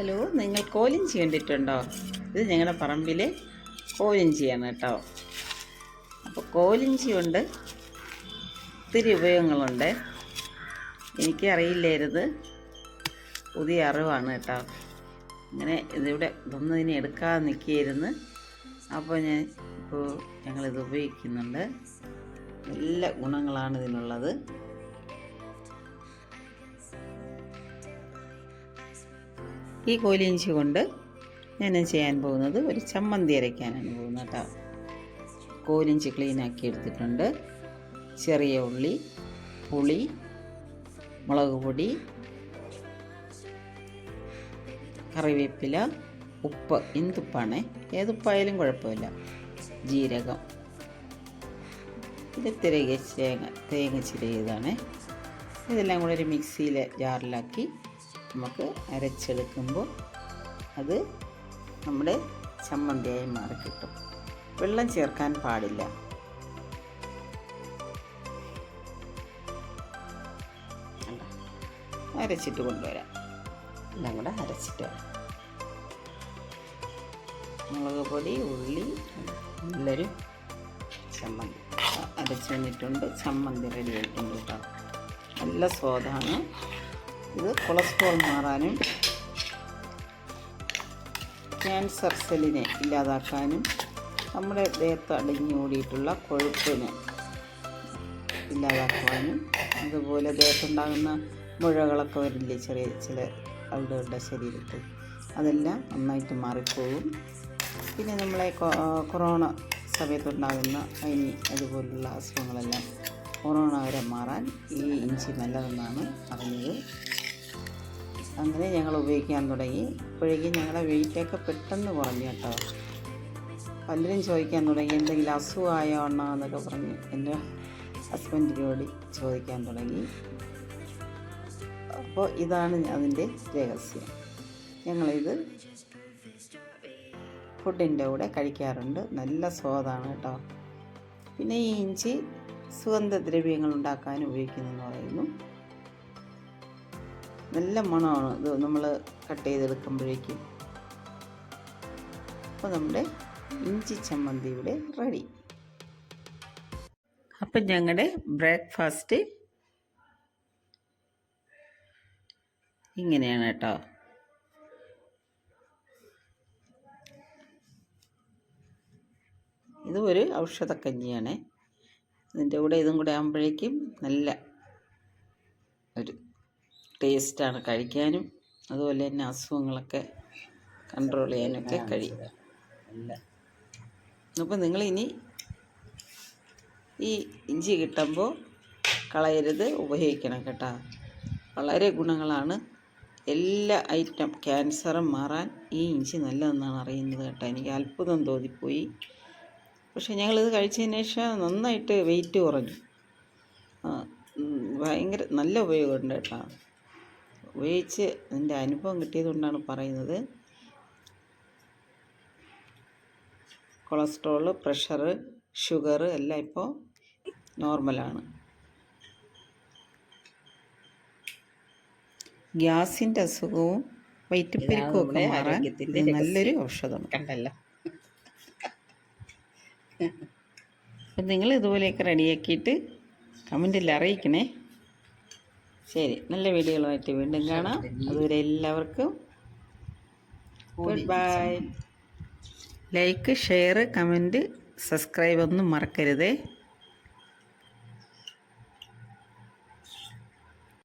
Hello നിങ്ങൾ കോലിഞ്ചി കണ്ടിട്ടുണ്ടോ ഇത് ഞങ്ങളുടെ പറമ്പിലെ കോലിഞ്ചിയാണ് കേട്ടോ. അപ്പോൾ കോലിഞ്ചി കൊണ്ട് ഒത്തിരി ഉപയോഗങ്ങളുണ്ട്. എനിക്ക് അറിയില്ലായിരുന്നു പുതിയ അറിവാണ് കേട്ടോ. ഇങ്ങനെ ഇതിവിടെ ഇതൊന്നും ഇതിനെ എടുക്കാതെ നിൽക്കുകയായിരുന്നു. അപ്പോൾ ഞാൻ ഇപ്പോൾ ഞങ്ങളിത് ഉപയോഗിക്കുന്നുണ്ട്. നല്ല ഗുണങ്ങളാണ് ഇതിനുള്ളത്. ഈ കോലിഞ്ചി കൊണ്ട് ഞാൻ ചെയ്യാൻ പോകുന്നത് ഒരു ചമ്മന്തി അരയ്ക്കാനാണ് പോകുന്നത് കേട്ടോ. കോലിഞ്ചി ക്ലീനാക്കി എടുത്തിട്ടുണ്ട്. ചെറിയ ഉള്ളി പുളി മുളക് പൊടി കറിവേപ്പില ഉപ്പ് എന്തുപ്പാണേ ഏതുപ്പായാലും കുഴപ്പമില്ല. ജീരകം. ഇത് തിരകെ തേങ്ങ തേങ്ങ ചിരകിയതാണ്. ഇതെല്ലാം കൂടെ ഒരു മിക്സിയിലെ ജാറിലാക്കി നമുക്ക് അരച്ചെടുക്കുമ്പോൾ അത് നമ്മുടെ ചമ്മന്തിയായി മാറി കിട്ടും. വെള്ളം ചേർക്കാൻ പാടില്ല? അരച്ചിട്ട് കൊണ്ടുവരാം. എല്ലാം അരച്ചിട്ട് വരാം. മുളക് പൊടി ഉള്ളി നല്ലൊരു ചമ്മന്തി. അരച്ച് വന്നിട്ടുണ്ട് ചമ്മന്തി റെഡി ആയിട്ടുണ്ട് കേട്ടോ. നല്ല സ്വാദാണ്. ഇത് കൊളസ്ട്രോൾ മാറാനും ക്യാൻസർ സെല്ലിനെ ഇല്ലാതാക്കാനും നമ്മുടെ ദേഹത്ത് അടിഞ്ഞുകൂടിയിട്ടുള്ള കൊഴുപ്പിനെ ഇല്ലാതാക്കുവാനും അതുപോലെ ദേഹത്തുണ്ടാകുന്ന മുഴകളൊക്കെ വരില്ലേ ചെറിയ ചില ആളുകളുടെ ശരീരത്തിൽ. അതെല്ലാം നന്നായിട്ട് മാറിപ്പോകും. പിന്നെ നമ്മളെ കൊറോണ സമയത്തുണ്ടാകുന്ന അനി അതുപോലുള്ള അസുഖങ്ങളെല്ലാം കൊറോണ വരെ മാറാൻ ഈ ഇഞ്ചി നല്ലതെന്നാണ് അറിഞ്ഞത്. അങ്ങനെ ഞങ്ങൾ ഉപയോഗിക്കാൻ തുടങ്ങി. ഇപ്പോഴേക്കും ഞങ്ങളുടെ വെയിറ്റൊക്കെ പെട്ടെന്ന് കുറഞ്ഞു കേട്ടോ. പലരും ചോദിക്കാൻ തുടങ്ങി എന്തെങ്കിലും അസുഖമായോ എണ്ണോ എന്നൊക്കെ പറഞ്ഞ് എന്റെ ഹസ്ബൻഡിനോട് ചോദിക്കാൻ തുടങ്ങി. അപ്പോൾ ഇതാണ് അതിന്റെ രഹസ്യം. ഞങ്ങളിത് ഫുഡിന്റെ കൂടെ കഴിക്കാറുണ്ട്. നല്ല സ്വാദാണ് കേട്ടോ. പിന്നെ ഈ ഇഞ്ചി സുഗന്ധദ്രവ്യങ്ങൾ ഉണ്ടാക്കാൻ ഉപയോഗിക്കുന്നതെന്ന് പറയുന്നു. നല്ല മണമാണ് ഇത് നമ്മൾ കട്ട് ചെയ്തെടുക്കുമ്പോഴേക്കും. അപ്പോൾ നമ്മുടെ ഇഞ്ചി ചമ്മന്തി ഇവിടെ റെഡി. അപ്പം ഞങ്ങളുടെ ബ്രേക്ക്ഫാസ്റ്റ് ഇങ്ങനെയാണ് കേട്ടോ. ഇത് ഒരു ഔഷധക്കഞ്ഞിയാണ് ഇതിന്റെ കൂടെ ഇതും കൂടെ ആകുമ്പോഴേക്കും നല്ല ഒരു ടേസ്റ്റാണ്. കഴിക്കാനും അതുപോലെ തന്നെ അസുഖങ്ങളൊക്കെ കൺട്രോൾ ചെയ്യാനൊക്കെ കഴിയും അപ്പോൾ നിങ്ങളിനി ഈ ഇഞ്ചി കിട്ടുമ്പോൾ കളയരുത് ഉപയോഗിക്കണം കേട്ടോ. വളരെ ഗുണങ്ങളാണ്. എല്ലാ ഐറ്റം ക്യാൻസറും മാറാൻ ഈ ഇഞ്ചി നല്ലതെന്നാണ് അറിയുന്നത് കേട്ടോ. എനിക്ക് അത്ഭുതം തോന്നിപ്പോയി. പക്ഷേ ഞങ്ങളിത് കഴിച്ചതിന് ശേഷം നന്നായിട്ട് വെയിറ്റ് കുറഞ്ഞു. ഭയങ്കര നല്ല ഉപയോഗമുണ്ട് കേട്ടോ. ഉപയോഗിച്ച് എന്റെ അനുഭവം കിട്ടിയതുകൊണ്ടാണ് പറയുന്നത്. കൊളസ്ട്രോൾ പ്രഷറ് ഷുഗർ എല്ലാം ഇപ്പോൾ നോർമലാണ്. ഗ്യാസിന്റെ അസുഖവും വയറ്റുപ്പെരുക്കും ഒക്കെ മാറാൻ നല്ലൊരു ഔഷധമാണ്. കണ്ടല്ലോ. അപ്പം നിങ്ങൾ ഇതുപോലെയൊക്കെ റെഡിയാക്കിയിട്ട് കമന്റിൽ അറിയിക്കണേ. ശരി നല്ല വീഡിയോകളുമായിട്ട് വീണ്ടും കാണാം. അതുവരെ എല്ലാവർക്കും good bye. Like share comment subscribe ഒന്നും മറക്കരുതേ.